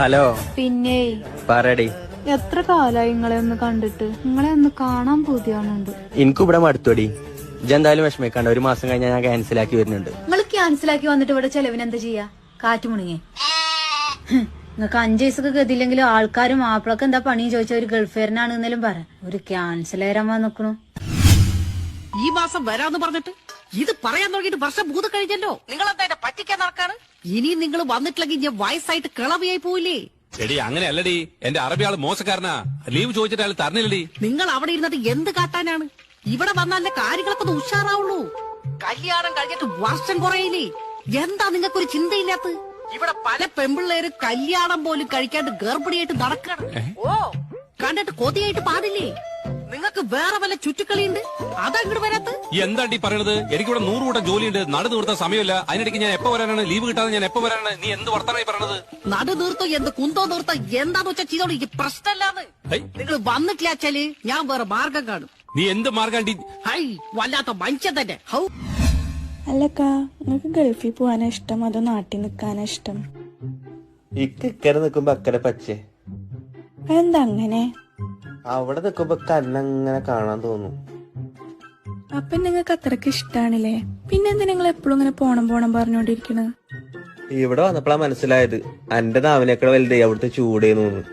Hello. പിന്നെ. പറയടി. എത്ര കാലായി നിങ്ങളെ ഒന്ന് കണ്ടിട്ട്? നിങ്ങളെ ഒന്ന് കാണാൻ പൂതിയാണുണ്ട് എനിക്ക് ഇവിടെ മടുത്തോടി ഇജെന്തായാലും വിഷമിക്കണ്ട. ഒരു മാസം കഴിഞ്ഞാൽ ഞാൻ ക്യാൻസൽ ആക്കി വരുന്നുണ്ട്. നിങ്ങൾ ക്യാൻസൽ ആക്കി വന്നിട്ട് ഇവിടെ ചെലവിന് എന്താ ചെയ്യാ? കാറ്റ് മുണിങ്ങേ. നിങ്ങൾക്ക് അഞ്ച് വയസ്സൊക്കെ ഗതിയില്ലെങ്കിലും ആൾക്കാരും മാപ്പിളൊക്കെ എന്താ പണി ചോദിച്ച ഒരു ഗൾഫുകാരനാണ് എന്നാലും പറ. ഒരു ക്യാൻസൽ തരാൻ വന്നിക്കണു ഈ മാസം വരാന്ന് പറഞ്ഞിട്ട് ഇത് പറയാൻ തുടങ്ങിയിട്ട് വർഷം മൂന്ന് കഴിഞ്ഞല്ലോ. നിങ്ങൾ എന്താ പറ്റിക്കാൻ ഇനി നിങ്ങൾ വന്നിട്ടില്ലെങ്കിൽ ഞാൻ വയസ്സായിട്ട് കിളവിയായി പോയില്ലേ എടി അങ്ങനെയല്ലടി. എന്റെ അറബി ആൾ മോശക്കാരനാ. ലീവ് ചോദിച്ചിട്ട് അയാൾ തരണില്ലടി. നിങ്ങൾ അവിടെ ഇരുന്നിട്ട് എന്ത് കാട്ടാനാണ്? ഇവിടെ വന്നാലേ കാര്യങ്ങളൊക്കെ ഒന്ന് ഉഷാറാവുള്ളൂ. കല്യാണം കഴിഞ്ഞിട്ട് വർഷം കുറയില്ലേ? എന്താ നിങ്ങൾക്ക് നിങ്ങൾക്കൊരു ചിന്തയില്ലാത്ത ഇവിടെ പല പെമ്പിള്ളേര് കല്യാണം പോലും കഴിക്കാണ്ട് ഗർഭിണിയായിട്ട് നടക്കണം. ഓ കണ്ടിട്ട് കൊതിയായിട്ട് പാടില്ലേ? നിങ്ങൾക്ക് വേറെ വല്ല ചുറ്റുക്കളിയുണ്ട്? അതങ്ങോട്ട് വരാത്ത എന്താണ്ടി പറയണത്? എനിക്കിവിടെ നൂറ് കൂട്ടം ജോലിയുണ്ട്. നടു തീർത്ത സമയമില്ല. അതിനിടയ്ക്ക് ഞാൻ എപ്പോ വരാനാണ്? ലീവ് കിട്ടാതെ ഞാൻ എപ്പോ വരാനാണ്? നീ എന്ത് വർത്തനായി പറയണത്? നടു തീർത്തോ എന്ത് കുന്തോ തീർത്തോ എന്താന്ന് വെച്ചാൽ ചെയ്തോളൂ. എനിക്ക് പ്രശ്നമില്ലാന്ന്. നിങ്ങൾ വന്നിട്ടില്ല വെച്ചാൽ ഞാൻ വേറെ മാർഗം കാണും. നീ എന്ത് മാർഗാണ്ടി? ഹൈ വല്ലാത്ത മനുഷ്യൻ തന്നെ. ഹൗ. അല്ലക്ക നിങ്ങൾക്ക് ഗൾഫിൽ പോവാനാ ഇഷ്ടം? അതോ നാട്ടിൽ നിൽക്കാനാ ഇഷ്ടം? ഇക്ക് ഇക്കരെ നിക്കുമ്പോ അക്കരെ പച്ചേ എന്താ അങ്ങനെ? അവിടെ നിക്കുമ്പോ കല്ലങ്ങനെ കാണാൻ തോന്നും. അപ്പൊ നിങ്ങൾക്ക് അത്രയ്ക്ക് ഇഷ്ടാണല്ലേ? പിന്നെ നിങ്ങൾ എപ്പോഴും ഇങ്ങനെ പോണം പോണം പറഞ്ഞോണ്ടിരിക്കണത് ഇവിടെ വന്നപ്പോഴാ മനസ്സിലായത്. എന്റെ നാവിനേക്കാൾ വലുതായി അവിടുത്തെ ചൂടേന്ന് തോന്നുന്നു.